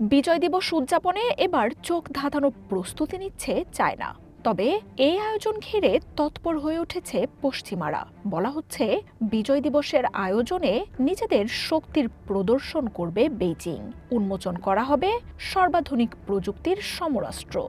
বিজয় দিবস উদযাপনে এবার চোখ ধাঁধানো প্রস্তুতি নিচ্ছে চায়না। তবে এই আয়োজন ঘিরে তৎপর হয়ে উঠেছে পশ্চিমারা। বলা হচ্ছে, বিজয় দিবসের আয়োজনে নিজেদের শক্তির প্রদর্শন করবে বেইজিং। উন্মোচন করা হবে সর্বাধুনিক প্রযুক্তির সমরাষ্ট্র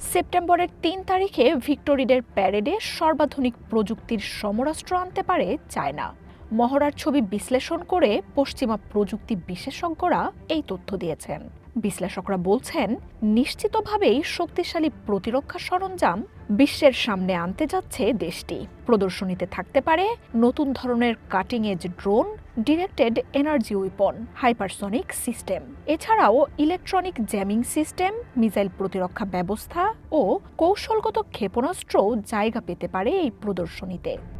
সেপ্টেম্বরের তিন তারিখে ভিক্টোরিডের প্যারেডে সর্বাধুনিক প্রযুক্তির সমরাষ্ট্র আনতে পারে চায়না। মহড়ার ছবি বিশ্লেষণ করে পশ্চিমা প্রযুক্তি বিশেষজ্ঞরা এই তথ্য দিয়েছেন। বিশ্লেষকরা বলছেন, নিশ্চিতভাবেই শক্তিশালী প্রতিরক্ষা সরঞ্জাম বিশ্বের সামনে আনতে যাচ্ছে দেশটি। প্রদর্শনীতে থাকতে পারে নতুন ধরনের cutting edge drone directed energy weapon hypersonic system এছাড়াও ইলেকট্রনিক জ্যামিং সিস্টেম মিসাইল প্রতিরক্ষা ব্যবস্থা ও কৌশলগত ক্ষেপণাস্ত্রও জায়গা পেতে পারে এই প্রদর্শনীতে।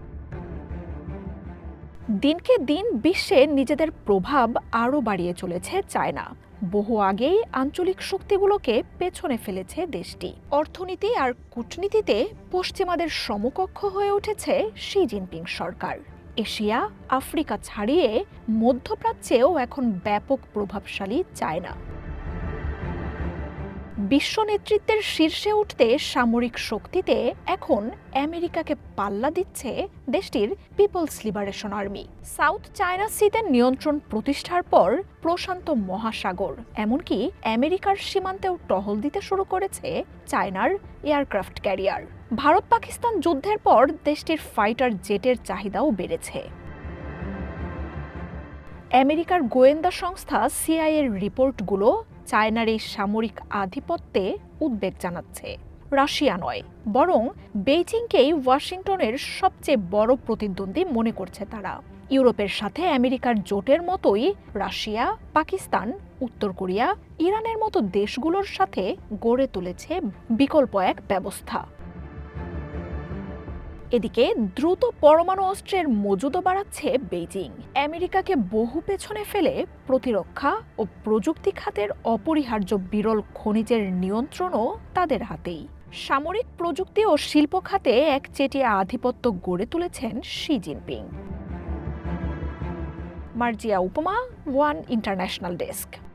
দিনকে দিন বিশ্বে নিজেদের প্রভাব আরও বাড়িয়ে চলেছে চায়না। বহু আগেই আঞ্চলিক শক্তিগুলোকে পেছনে ফেলেছে দেশটি। অর্থনীতি আর কূটনীতিতে পশ্চিমাদের সমকক্ষ হয়ে উঠেছে শি জিনপিং সরকার। এশিয়া, আফ্রিকা ছাড়িয়ে মধ্যপ্রাচ্যেও এখন ব্যাপক প্রভাবশালী চায়না। বিশ্ব নেতৃত্বের শীর্ষে উঠতে সামরিক শক্তিতে এখন আমেরিকাকে পাল্লা দিচ্ছে দেশটির people's liberation army. South China সিতে নিয়ন্ত্রণ প্রতিষ্ঠার পর প্রশান্ত মহাসাগর, এমনকি আমেরিকার সীমান্তেও টহল দিতে শুরু করেছে চায়নার এয়ারক্রাফট ক্যারিয়ার। ভারত পাকিস্তান যুদ্ধের পর দেশটির ফাইটার জেটের চাহিদাও বেড়েছে। আমেরিকার গোয়েন্দা সংস্থা সিআইএর রিপোর্টগুলো চায়নার এই সামরিক আধিপত্যে উদ্বেগ জানাচ্ছে রাশিয়া নয়, বরং বেইজিংকেই ওয়াশিংটনের সবচেয়ে বড় প্রতিদ্বন্দ্বী মনে করছে তারা। ইউরোপের সাথে আমেরিকার জোটের মতোই রাশিয়া, পাকিস্তান, উত্তর কোরিয়া, ইরানের মতো দেশগুলোর সাথে গড়ে তুলেছে বিকল্প এক ব্যবস্থা। এদিকে দ্রুত পরমাণু অস্ত্রের মজুদও বাড়াচ্ছে বেইজিং। আমেরিকাকে বহু পেছনে ফেলে প্রতিরক্ষা ও প্রযুক্তি খাতের অপরিহার্য বিরল খনিজের নিয়ন্ত্রণও তাদের হাতেই। সামরিক প্রযুক্তি ও শিল্প খাতে এক চেটিয়া আধিপত্য গড়ে তুলেছেন শি জিনপিং। মার্জিয়া উপমা, ওয়ান ইন্টারন্যাশনাল ডেস্ক।